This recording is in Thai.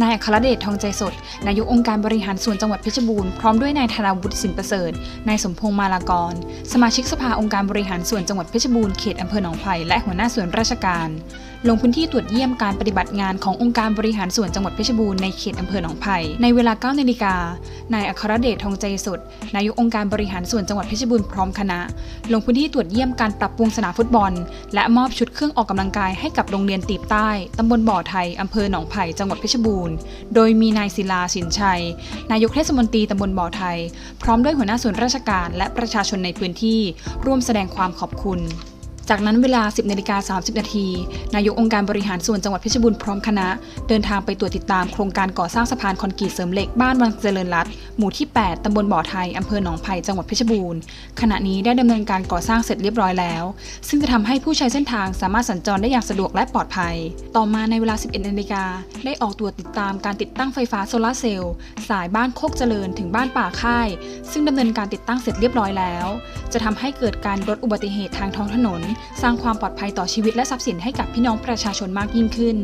อัครเดชทองใจสด นายกองค์การบริหารส่วนจังหวัดเพชรบูรณ์ พร้อมด้วยนายธนาวุฒิสินประเสริฐ นายสมพงษ์มาลากร สมาชิกสภาองค์การบริหารส่วนจังหวัดเพชรบูรณ์ เขตอำเภอหนองไผ่และหัวหน้าส่วนราชการ ลงพื้นที่ตรวจเยี่ยมการปฏิบัติงานขององค์การบริหารส่วนจังหวัดเพชรบูรณ์ในเขตอำเภอหนองไผ่ในเวลา9นาฬิกา นายอัครเดชทองใจสุด นายกองค์การบริหารส่วนจังหวัดเพชรบูรณ์พร้อมคณะ ลงพื้นที่ตรวจเยี่ยมการปรับปรุงสนามฟุตบอล และมอบชุดเครื่องออกกำลังกายให้กับโรงเรียนตีบใต้ตำบลบ่อไทยอำเภอหนองไผ่จังหวัดเพชรบูรณ์ โดยมีนายศิลาสินชัย นายกเทศมนตรีตำบลบ่อไทย พร้อมด้วยหัวหน้าส่วนราชการและประชาชนในพื้นที่ ร่วมแสดงความขอบคุณ จากนั้นเวลา 10นาฬิกา30 นาที นายกองค์การบริหารส่วนจังหวัดเพชรบูรณ์พร้อมคณะ เดินทางไปตรวจติดตามโครงการก่อสร้างสะพานคอนกรีตเสริมเหล็กบ้านวังเจริญรัตหมู่ที่ 8 ตำบลบ่อไทย อำเภอหนองไผ่จังหวัดเพชรบูรณ์ ขณะนี้ได้ดำเนินการก่อสร้างเสร็จเรียบร้อยแล้ว ซึ่งจะทำให้ผู้ใช้เส้นทางสามารถสัญจรได้อย่างสะดวกและปลอดภัย ต่อมาในเวลา 11นาฬิกาได้ออกตรวจติดตามการติดตั้งไฟฟ้าโซลาร์เซลล์สายบ้านโคกเจริญถึงบ้านป่าค่าย ซึ่งดำเนินการติดตั้งเสร็จเรียบร้อยแล้ว จะทำให้เกิดการลดอุบัติเหตุทางท้องถนนสร้างความปลอดภัยต่อชีวิตและทรัพย์สินให้กับพี่น้องประชาชนมากยิ่งขึ้น